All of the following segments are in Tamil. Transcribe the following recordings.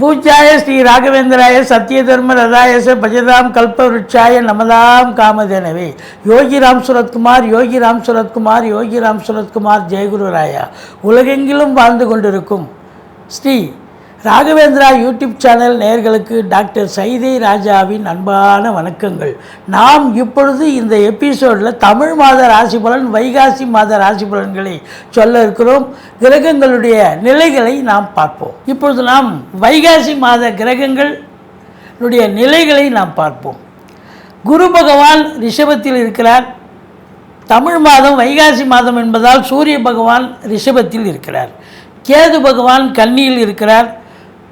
பூஜாய ஸ்ரீ ராகவேந்திராய சத்ய தர்ம ரதாயச பஜதாம் கல்பவருட்சாய நமதாம் காமதேனவே. யோகி ராம் சுரத்குமார் யோகி ராம் சுரத்குமார் யோகி ராம் சுரத்குமார் ஜெயகுரு ராயா. உலகெங்கிலும் வாழ்ந்து கொண்டிருக்கும் ஸ்ரீ ராகவேந்திரா யூடியூப் சேனல் நேர்களுக்கு டாக்டர் சைதை ராஜாவின் அன்பான வணக்கங்கள். நாம் இப்பொழுது இந்த எபிசோடில் தமிழ் மாத ராசி பலன் வைகாசி மாத ராசி பலன்களை சொல்ல இருக்கிறோம். கிரகங்களுடைய நிலைகளை நாம் பார்ப்போம். இப்பொழுது நாம் வைகாசி மாத கிரகங்களுடைய நிலைகளை நாம் பார்ப்போம். குரு பகவான் ரிஷபத்தில் இருக்கிறார். தமிழ் மாதம் வைகாசி மாதம் என்பதால் சூரிய பகவான் ரிஷபத்தில் இருக்கிறார். கேது பகவான் கன்னியில் இருக்கிறார்.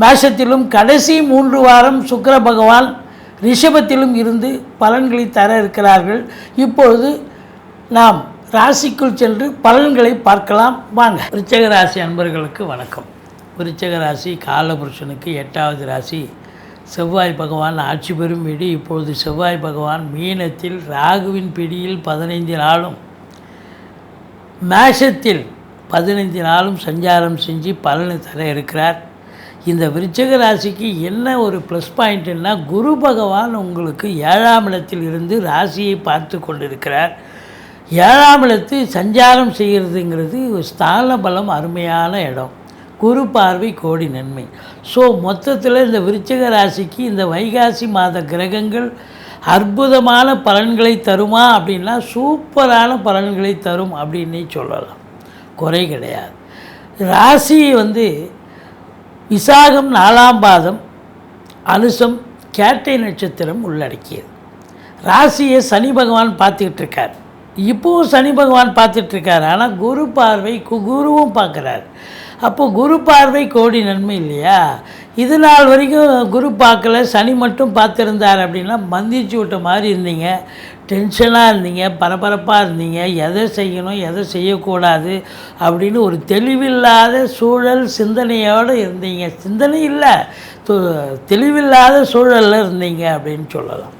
மேஷத்திலும் கடைசி மூன்று வாரம் சுக்கர பகவான் ரிஷபத்திலும் இருந்து பலன்களை தர இருக்கிறார்கள். இப்பொழுது நாம் ராசிக்குள் சென்று பலன்களை பார்க்கலாம். வாங்க. விருச்சக ராசி அன்பர்களுக்கு வணக்கம். விருச்சக ராசி காலபுருஷனுக்கு எட்டாவது ராசி. செவ்வாய் பகவான் ஆட்சி பெறும் வீடு. இப்பொழுது செவ்வாய் பகவான் மீனத்தில் ராகுவின் பிடியில் பதினைந்து நாளும் மேஷத்தில் பதினைந்து நாளும் சஞ்சாரம் செஞ்சு பலனை தர இருக்கிறார். இந்த விருச்சக ராசிக்கு என்ன ஒரு ப்ளஸ் பாயிண்ட்டுன்னா குரு பகவான் உங்களுக்கு ஏழாம் இடத்தில் இருந்து ராசியை பார்த்து கொண்டிருக்கிறார். ஏழாம் இடத்து சஞ்சாரம் செய்கிறதுங்கிறது ஒரு ஸ்தான பலம் அருமையான இடம். குரு பார்வை கோடி நன்மை. ஸோ மொத்தத்தில் இந்த விருச்சக ராசிக்கு இந்த வைகாசி மாத கிரகங்கள் அற்புதமான பலன்களை தருமா அப்படின்னா சூப்பரான பலன்களை தரும் அப்படின்னே சொல்லலாம். குறை கிடையாது. ராசி வந்து விசாகம் நாலாம் பாதம் அனுசம் கேட்டை நட்சத்திரம் உள்ளடக்கியது. ராசியை சனி பகவான் பார்த்துக்கிட்டு இருக்கார் இப்போவும் சனி பகவான் பார்த்துட்டு இருக்கார் ஆனால் குரு பார்வை குகுருவும் பார்க்குறார். அப்போது குரு பார்வை கோடி நன்மை இல்லையா? இது நாள் வரைக்கும் குரு பார்க்கல சனி மட்டும் பார்த்துருந்தார் அப்படின்னா மந்திச்சு விட்ட மாதிரி இருந்தீங்க. டென்ஷனாக இருந்தீங்க பரபரப்பாக இருந்தீங்க. எதை செய்யணும் எதை செய்யக்கூடாது அப்படின்னு ஒரு தெளிவில்லாத சூழல் சிந்தனையோடு இருந்தீங்க. சிந்தனை இல்லை தெளிவில்லாத சூழலில் இருந்தீங்க அப்படின்னு சொல்லலாம்.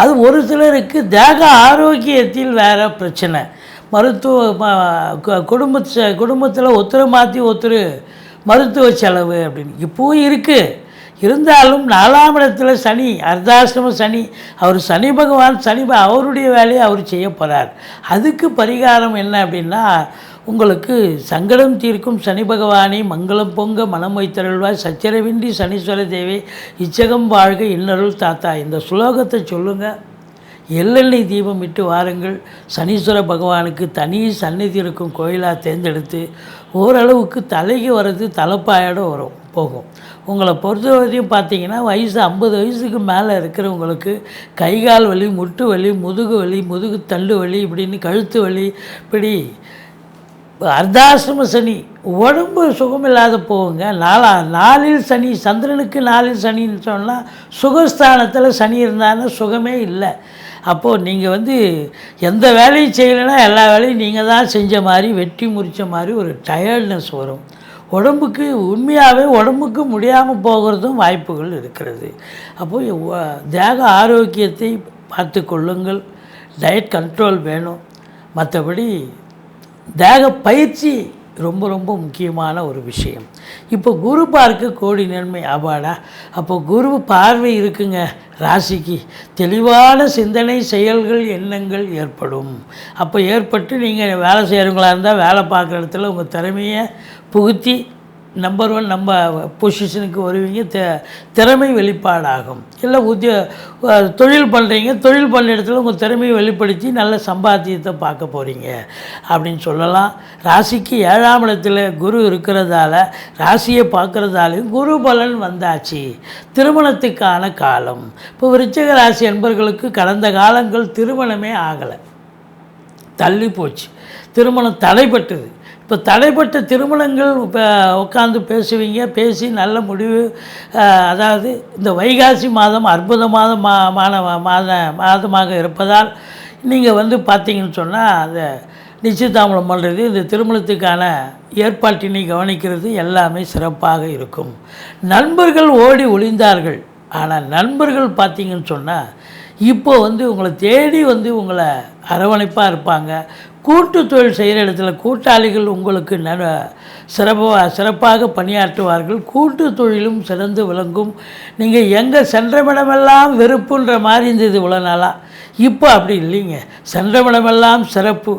அது ஒரு சிலருக்கு தேக ஆரோக்கியத்தில் வேறு பிரச்சனை. மருத்துவ ம- குடும்ப குடும்பத்தில் ஒருத்தரை மாற்றி ஒருத்தர் மருத்துவ செலவு அப்படின்னு. இப்போவும் இருக்குது இருந்தாலும் நாலாம் இடத்துல சனி அர்த்தாசிரம சனி அவர் சனி பகவான் சனி அவருடைய வேலையை அவர் செய்ய போகிறார் அதுக்கு பரிகாரம் என்ன அப்படின்னா உங்களுக்கு சங்கடம் தீர்க்கும் சனி பகவானை மங்களம் பொங்க மனம் வைத்தருள்வாய் சச்சரவின்றி சனீஸ்வர தேவி இச்சகம் வாழ்க இன்னருள் தாத்தா. இந்த ஸ்லோகத்தை சொல்லுங்கள் எள்ளெண்ணெய் தீபம் இட்டு வாருங்கள். சனீஸ்வர பகவானுக்கு தனி சந்நிதி இருக்கும் கோயிலாக தேர்ந்தெடுத்து ஓரளவுக்கு தலைக்கு வர்றது தலைப்பாயோட வரும் போகும். உங்களை பொறுத்தவரையும் பார்த்தீங்கன்னா வயசு ஐம்பது வயசுக்கு மேலே இருக்கிறவங்களுக்கு கை கால் வலி முட்டு வலி முதுகு வலி முதுகு தண்டு வலி இப்படின்னு கழுத்து வலி இப்படி அர்த்தாசிரம சனி உடம்பு சுகமில்லாத போகுங்க. நாலா நாளில் சனி சந்திரனுக்கு நாளில் சனின்னு சொன்னால் சுகஸ்தானத்தில் சனி இருந்தாலும் சுகமே இல்லை. அப்போது நீங்கள் வந்து எந்த வேலையும் செய்யலைன்னா எல்லா வேலையும் நீங்கள் தான் செஞ்ச மாதிரி வெட்டி முறித்த மாதிரி ஒரு டயர்ட்னஸ் வரும். உடம்புக்கு உண்மையாகவே உடம்புக்கு முடியாமல் போகிறதும் வாய்ப்புகள் இருக்கிறது. அப்போது தேக ஆரோக்கியத்தை பார்த்து கொள்ளுங்கள். டயட் கண்ட்ரோல் வேணும். மற்றபடி தேக பயிற்சி ரொம்ப ரொம்ப முக்கியமான ஒரு விஷயம். இப்போ குரு பார்க்க கோடி நன்மை ஆபாடா அப்போ குரு பார்வை இருக்குங்க ராசிக்கு. தெளிவான சிந்தனை செயல்கள் எண்ணங்கள் ஏற்படும். அப்போ ஏற்பட்டு நீங்கள் வேலை செய்கிறவங்களா இருந்தால் வேலை பார்க்குற இடத்துல உங்கள் திறமையை புகுத்தி நம்பர் ஒன் நம்ம பொசிஷனுக்கு வருவீங்க தி திறமை வெளிப்பாடாகும். இல்லை உத்திய தொழில் பண்ணுறீங்க தொழில் பண்ண இடத்துல உங்கள் திறமையை வெளிப்படுத்தி நல்ல சம்பாத்தியத்தை பார்க்க போகிறீங்க அப்படின்னு சொல்லலாம். ராசிக்கு ஏழாம் இடத்துல குரு இருக்கிறதால ராசியை பார்க்குறதாலையும் குரு பலன் வந்தாச்சு. திருமணத்துக்கான காலம். இப்போ விருச்சக ராசி என்பர்களுக்கு கடந்த காலங்கள் திருமணமே ஆகலை. தள்ளி போச்சு. திருமணம் தடைப்பட்டது இப்போ தடைப்பட்ட திருமணங்கள் இப்போ உட்காந்து பேசுவீங்க பேசி நல்ல முடிவு அதாவது இந்த வைகாசி மாதம் அற்புதமான மா மான மாத மாதமாக இருப்பதால் நீங்கள் வந்து பார்த்தீங்கன்னு சொன்னால் அந்த நிச்சயதாமலம் பண்ணுறது இந்த திருமணத்துக்கான ஏற்பாட்டினை கவனிக்கிறது எல்லாமே சிறப்பாக இருக்கும். நண்பர்கள் ஓடி ஒளிந்தார்கள். ஆனால் நண்பர்கள் பார்த்தீங்கன்னு சொன்னால் இப்போ வந்து உங்களை தேடி வந்து உங்களை அரவணைப்பாக இருப்பாங்க. கூட்டு தொழில் செய்கிற இடத்துல கூட்டாளிகள் உங்களுக்கு ந சிறப்பாக சிறப்பாக பணியாற்றுவார்கள். கூட்டு தொழிலும் சிறந்து விளங்கும். நீங்கள் எங்கே சென்றமிடமெல்லாம் வெறுப்புன்ற மாதிரி இருந்தது இவ்வளோ நாளாக இப்போ அப்படி இல்லைங்க. சென்றமிடமெல்லாம் சிறப்பு.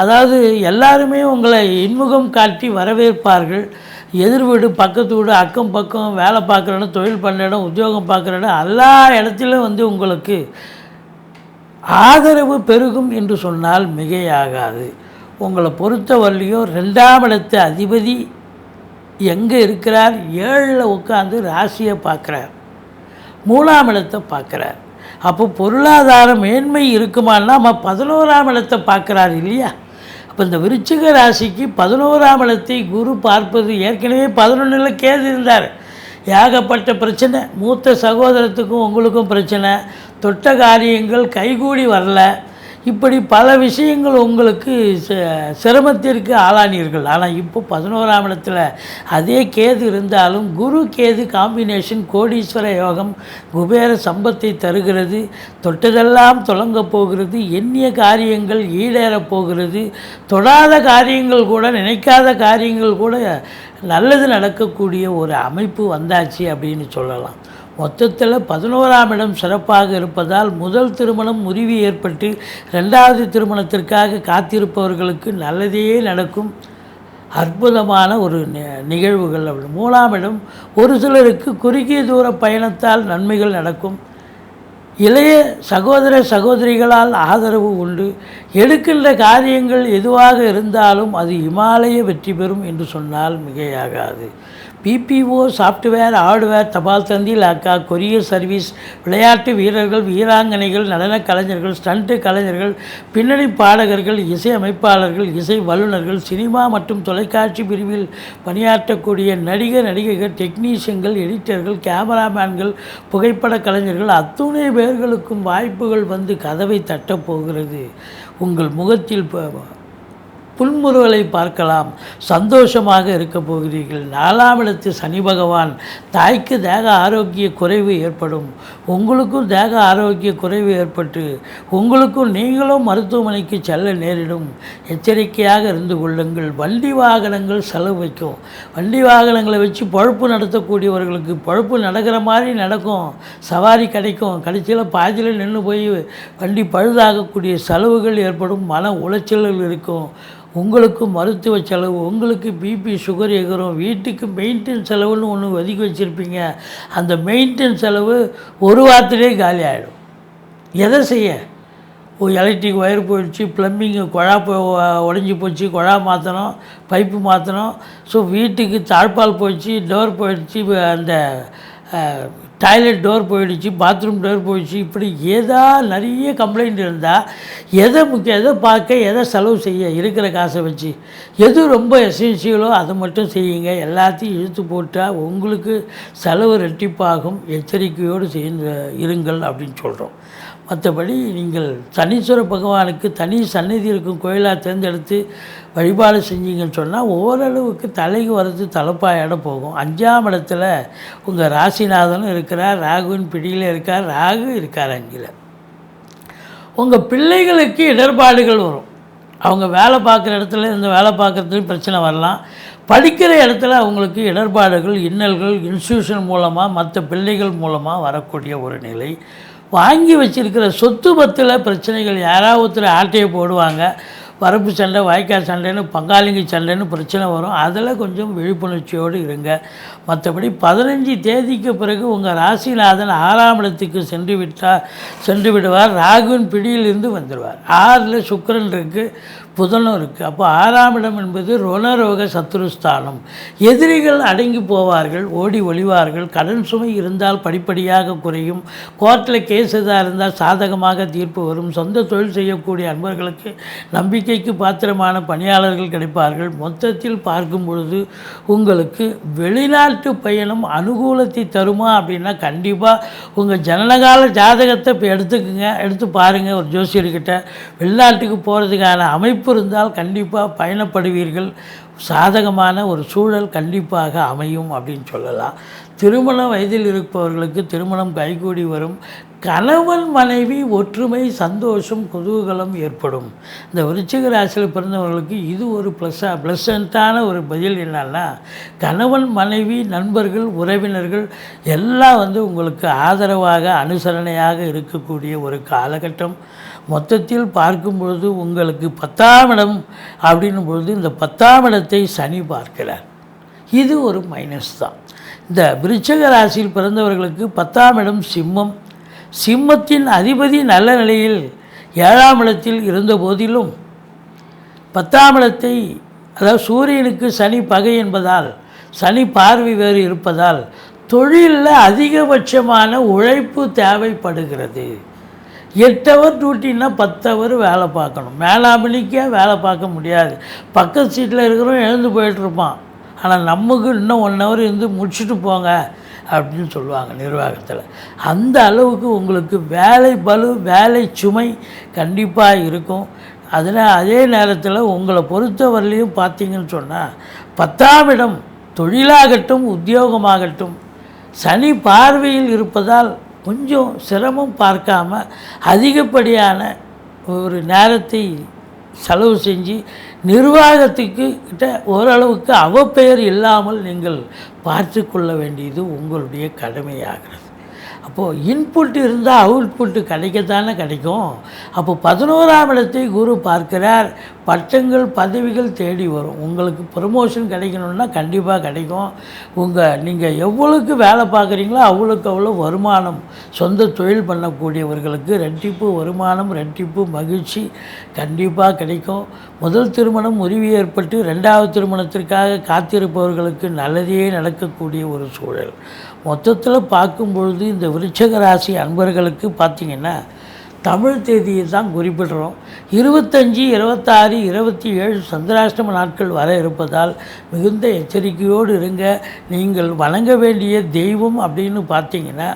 அதாவது எல்லாருமே உங்களை இன்முகம் காட்டி வரவேற்பார்கள். எதிர் வீடு பக்கத்து வீடு அக்கம் பக்கம் வேலை பார்க்குற இடம் தொழில் பண்ணுற இடம் உத்தியோகம் பார்க்குற இடம் எல்லா இடத்துலையும் வந்து உங்களுக்கு ஆதரவு பெருகும் என்று சொன்னால் மிகையாகாது. உங்களை பொறுத்தவரையிலையும் ரெண்டாம் இடத்து அதிபதி எங்கே இருக்கிறார்? ஏழில் உட்காந்து ராசியை பார்க்குறார். மூணாம் இடத்தை பார்க்குறார். அப்போ பொருளாதார மேன்மை இருக்குமான்னா நம்ம பதினோராம் இடத்தை பார்க்குறாரு இல்லையா? அப்போ இந்த விருச்சிக ராசிக்கு பதினோராம் இடத்தை குரு பார்ப்பது ஏற்கனவே பதினொன்றில் கேது இருந்தார். ஏகப்பட்ட பிரச்சனை. மூத்த சகோதரத்துக்கும் உங்களுக்கும் பிரச்சனை. தொட்ட காரியங்கள் கைகூடி வரல. இப்படி பல விஷயங்கள் உங்களுக்கு ச- சிரமத்திற்கு ஆளானீர்கள். ஆனால் இப்போ பதினோராம் இடத்துல அதே கேது இருந்தாலும் குரு கேது காம்பினேஷன் கோடீஸ்வர யோகம் குபேர சம்பத்தை தருகிறது. தொட்டதெல்லாம் தொடங்கப் போகிறது. எண்ணிய காரியங்கள் ஈடேறப் போகிறது. தொடாத காரியங்கள் கூட நினைக்காத காரியங்கள் கூட நல்லது நடக்கக்கூடிய ஒரு அமைப்பு வந்தாச்சு அப்படின்னு சொல்லலாம். மொத்தத்தில் பதினோராம் இடம் சிறப்பாக இருப்பதால் முதல் திருமணம் முறிவு ஏற்பட்டு ரெண்டாவது திருமணத்திற்காக காத்திருப்பவர்களுக்கு நல்லதே நடக்கும். அற்புதமான ஒரு நிகழ்வுகள் அப்படி. மூணாம் இடம் ஒரு சிலருக்கு குறுகிய தூர பயணத்தால் நன்மைகள் நடக்கும். இளைய சகோதர சகோதரிகளால் ஆதரவு உண்டு. எடுக்கின்ற காரியங்கள் எதுவாக இருந்தாலும் அது இமாலய வெற்றி பெறும் என்று சொன்னால் மிகையாகாது. பிபிஓ சாஃப்ட்வேர் ஹார்ட்வேர் தபால் தந்தி லாக்கா கொரியர் சர்வீஸ் விளையாட்டு வீரர்கள் வீராங்கனைகள் நடனக் கலைஞர்கள் ஸ்டண்ட்டு கலைஞர்கள் பின்னணி பாடகர்கள் இசை அமைப்பாளர்கள் இசை வல்லுநர்கள் சினிமா மற்றும் தொலைக்காட்சி பிரிவில் பணியாற்றக்கூடிய நடிகர் நடிகைகள் டெக்னீஷியன்கள் எடிட்டர்கள் கேமராமேன்கள் புகைப்பட கலைஞர்கள் அத்துணை பேர்களுக்கும் வாய்ப்புகள் வந்து கதவை தட்டப் போகிறது. உங்கள் முகத்தில் ப- புன்முறுவலை பார்க்கலாம். சந்தோஷமாக இருக்க போகிறீர்கள். நாலாம் இடத்து சனி பகவான் தாய்க்கு தேக ஆரோக்கிய குறைவு ஏற்படும். உங்களுக்கும் தேக ஆரோக்கிய குறைவு ஏற்பட்டு உங்களுக்கும் நீங்களும் மருத்துவமனைக்கு செல்ல நேரிடும். எச்சரிக்கையாக இருந்து கொள்ளுங்கள். வண்டி வாகனங்கள் செலவு வைக்கும். வண்டி வாகனங்களை வச்சு பழப்பு நடத்தக்கூடியவர்களுக்கு பழப்பு நடக்கிற மாதிரி நடக்கும். சவாரி கிடைக்கும். கடைசியில் பாதியில் நின்று போய் வண்டி பழுதாகக்கூடிய செலவுகள் ஏற்படும். மன உளைச்சல்கள் இருக்கும். உங்களுக்கு மருத்துவ செலவு உங்களுக்கு பிபி சுகர் எகிறோம் வீட்டுக்கு மெயின்டெயின் செலவுன்னு ஒன்று ஒதுக்கி வச்சுருப்பீங்க. அந்த மெயின்டெயின் செலவு ஒரு வாரத்திலே காலி ஆகிடும் எதை செய்ய? ஓ எலக்ட்ரிக் ஒயர் போயிடுச்சு ப்ளம்பிங்கு குழா போ உடஞ்சி போச்சு குழா மாற்றணும் பைப்பு மாற்றணும் ஸோ வீட்டுக்கு தாழ்பால் போயிடுச்சு டோர் போயிடுச்சு அந்த டாய்லெட் டோர் போயிடுச்சு பாத்ரூம் டோர் போயிடுச்சு இப்படி ஏதா நிறைய கம்ப்ளைண்ட் இருந்தால் எதை முக்கியம் எதை பார்க்க எதை செலவு செய்ய இருக்கிற காசை வச்சு எது ரொம்ப எசென்சியலோ அதை மட்டும் செய்யுங்க. எல்லாத்தையும் இழுத்து போட்டால் உங்களுக்கு செலவு ரெட்டிப்பாகும். எச்சரிக்கையோடு செய்ய இருங்கள் அப்படின்னு சொல்கிறோம் மற்றபடி நீங்கள் தனீஸ்வர பகவானுக்கு தனி சந்நிதி இருக்கும் கோயிலாக தேர்ந்தெடுத்து வழிபாடு செஞ்சீங்கன்னு சொன்னால் ஓரளவுக்கு தலைக்கு வரது தலைப்பாயோட போகும். அஞ்சாம் இடத்துல உங்கள் ராசிநாதனும் இருக்கிறார் ராகுவின் பிடியில் இருக்கார் ராகு இருக்கார் அங்கில். உங்கள் பிள்ளைகளுக்கு இடர்பாடுகள் வரும். அவங்க வேலை பார்க்குற இடத்துல இந்த வேலை பார்க்குறதுலையும் பிரச்சனை வரலாம். படிக்கிற இடத்துல அவங்களுக்கு இடர்பாடுகள் இன்னல்கள் இன்ஸ்டியூஷன் மூலமாக மற்ற பிள்ளைகள் மூலமாக வரக்கூடிய ஒரு நிலை. வாங்கி வச்சிருக்கிற சொத்து பத்தில் பிரச்சனைகள் யாராவது ஒருத்தர் ஆட்டையை போடுவாங்க. வரப்பு சண்டை வாய்க்கால் சண்டைன்னு பங்காளிங்க சண்டைன்னு பிரச்சனை வரும். அதில் கொஞ்சம் விழிப்புணர்ச்சியோடு இருங்க. மற்றபடி பதினஞ்சு தேதிக்கு பிறகு உங்கள் ராசிநாதன் ஆறாம் இடத்துக்கு சென்று விட்டார் சென்று விடுவார். ராகுவின் பிடியிலிருந்து வந்துடுவார். ஆறில் சுக்கரன் இருக்குது புதனும் இருக்குது அப்போ ஆறாம் இடம் என்பது ருணரோக சத்துருஸ்தானம் எதிரிகள் அடங்கி போவார்கள் ஓடி ஒளிவார்கள் கடன் சுமை இருந்தால் படிப்படியாக குறையும் கோர்ட்டில் கேஸ் எதாக இருந்தால் சாதகமாக தீர்ப்பு வரும். சொந்த தொழில் செய்யக்கூடிய அன்பர்களுக்கு நம்பிக்கைக்கு பாத்திரமான பணியாளர்கள் கிடைப்பார்கள். மொத்தத்தில் பார்க்கும் பொழுது உங்களுக்கு வெளிநாட்டு பயணம் அனுகூலத்தை தருமா அப்படின்னா கண்டிப்பாக உங்கள் ஜனனகால ஜாதகத்தை இப்போ எடுத்துக்கோங்க எடுத்து பாருங்கள் ஒரு ஜோசியர்கிட்ட. வெளிநாட்டுக்கு போகிறதுக்கான அமைப்பு இருந்தால் கண்டிப்பாக பயணப்படுவீர்கள். சாதகமான ஒரு சூழல் கண்டிப்பாக அமையும் அப்படின்னு சொல்லலாம். திருமண வயதில் இருப்பவர்களுக்கு திருமணம் கைகூடி வரும். கணவன் மனைவி ஒற்றுமை சந்தோஷம் குதூகலம் ஏற்படும். இந்த விருச்சிக ராசியில் பிறந்தவர்களுக்கு இது ஒரு ப்ளஸ்ஸாக ப்ளசண்ட்டான ஒரு பதில் என்னன்னா கணவன் மனைவி நண்பர்கள் உறவினர்கள் எல்லாம் வந்து உங்களுக்கு ஆதரவாக அனுசரணையாக இருக்கக்கூடிய ஒரு காலகட்டம். மொத்தத்தில் பார்க்கும் பொழுது உங்களுக்கு பத்தாம் இடம் அப்படின்னும் பொழுது இந்த பத்தாம் இடத்தை சனி பார்க்கிறார். இது ஒரு மைனஸ் தான். இந்த விருச்சக ராசியில் பிறந்தவர்களுக்கு பத்தாம் இடம் சிம்மம். சிம்மத்தின் அதிபதி நல்ல நிலையில் ஏழாம் இடத்தில் இருந்த போதிலும் பத்தாம் இடத்தை அதாவது சூரியனுக்கு சனி பகை என்பதால் சனி பார்வை வேறு இருப்பதால் தொழிலில் அதிகபட்சமான உழைப்பு தேவைப்படுகிறது. எட்டு ஹவர் டியூட்டின்னா பத்து ஹவர் வேலை பார்க்கணும். மேலாமணிக்கே வேலை பார்க்க முடியாது. பக்கத்து சீட்டில் இருக்கிறவன் எழுந்து போயிட்டுருப்பான் ஆனால் நமக்கு இன்னும் ஒன் ஹவர் இருந்து முடிச்சுட்டு போங்க அப்படின்னு சொல்லுவாங்க நிர்வாகத்தில். அந்த அளவுக்கு உங்களுக்கு வேலை பலு வேலை சுமை கண்டிப்பாக இருக்கும். அதனால் அதே நேரத்தில் உங்களை பொறுத்தவரையிலையும் பார்த்தீங்கன்னு சொன்னால் பத்தாம் இடம் தொழிலாகட்டும் உத்தியோகமாகட்டும் சனி பார்வையில் இருப்பதால் கொஞ்சம் சிரமம் பார்க்காம அதிகப்படியான ஒரு நேரத்தை செலவு செஞ்சு நிர்வாகத்துக்கு கிட்ட ஓரளவுக்கு அவப்பெயர் இல்லாமல் நீங்கள் பார்த்து கொள்ள வேண்டியது உங்களுடைய கடமையாகிறது. அப்போது இன்புட் இருந்தால் அவுட்புட்டு கிடைக்கத்தானே கிடைக்கும். அப்போ பதினோராம் இடத்தை குரு பார்க்கிறார். பட்டங்கள் பதவிகள் தேடி வரும். உங்களுக்கு ப்ரமோஷன் கிடைக்கணும்னா கண்டிப்பாக கிடைக்கும். உங்கள் நீங்கள் எவ்வளோக்கு வேலை பார்க்குறீங்களோ அவ்வளோக்கு அவ்வளோ வருமானம் சொந்த தொழில் பண்ணக்கூடியவர்களுக்கு ரெட்டிப்பு வருமானம் ரெட்டிப்பு மகிழ்ச்சி கண்டிப்பாக கிடைக்கும். முதல் திருமணம் முறிவு ஏற்பட்டு ரெண்டாவது திருமணத்திற்காக காத்திருப்பவர்களுக்கு நல்லதே நடக்கக்கூடிய ஒரு சூழல். மொத்தத்தில் பார்க்கும் பொழுது இந்த விருச்சக ராசி அன்பர்களுக்கு பார்த்திங்கன்னா தமிழ் தேதியை தான் குறிப்பிடுறோம். இருபத்தஞ்சி இருபத்தாறு இருபத்தி ஏழு சந்திராஷ்டம நாட்கள் வர இருப்பதால் மிகுந்த எச்சரிக்கையோடு இருங்க. நீங்கள் வணங்க வேண்டிய தெய்வம் அப்படின்னு பார்த்தீங்கன்னா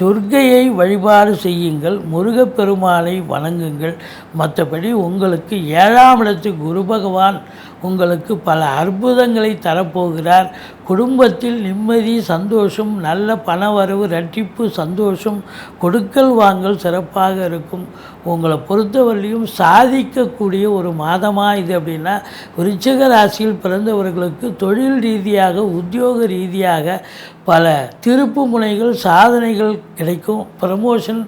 துர்க்கையை வழிபாடு செய்யுங்கள். முருகப்பெருமானை வணங்குங்கள். மற்றபடி உங்களுக்கு ஏழாம் இடத்து குரு பகவான் உங்களுக்கு பல அற்புதங்களை தரப்போகிறார். குடும்பத்தில் நிம்மதி சந்தோஷம் நல்ல பணவரவு ரட்டிப்பு சந்தோஷம் கொடுக்கல் வாங்கல் சிறப்பாக இருக்கும். உங்களை பொறுத்தவரையிலையும் சாதிக்கக்கூடிய ஒரு மாதமாக இது அப்படின்னா விருச்சிக ராசியில் பிறந்தவர்களுக்கு தொழில் ரீதியாக உத்தியோக ரீதியாக பல திருப்பு முனைகள் சாதனைகள் கிடைக்கும். ப்ரமோஷன்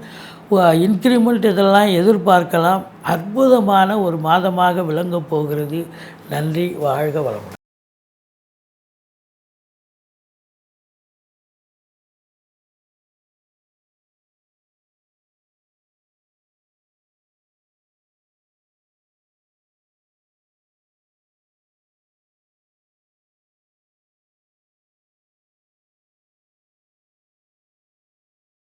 இன்க்ரிமெண்ட் இதெல்லாம் எதிர்பார்க்கலாம். அற்புதமான ஒரு மாதமாக விளங்கப் போகிறது. நன்றி வாழ்க வளமுடன்.